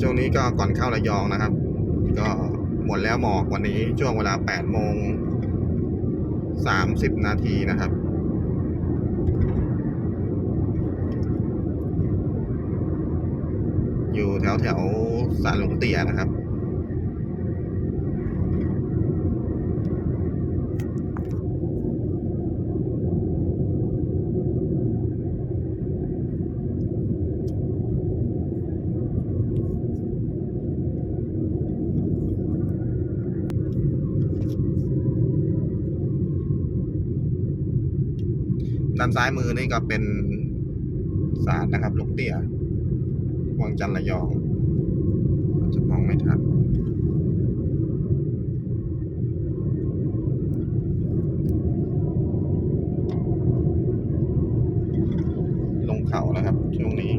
ช่วงนี้ก็ก่อนเข้าระยองนะครับ ก็หมดแล้วหมอกวันนี้ช่วงเวลา8โมง30 นาทีนะครับอยู่แถวแถวสารหลวงเตี่ยนะครับ ด้านซ้ายมือนี่ก็เป็นศาลนะครับลูกเตี้ยวังจันทร์ระยอง จะมองไม่ทันลงเขาแล้วครับ ช่วงนี้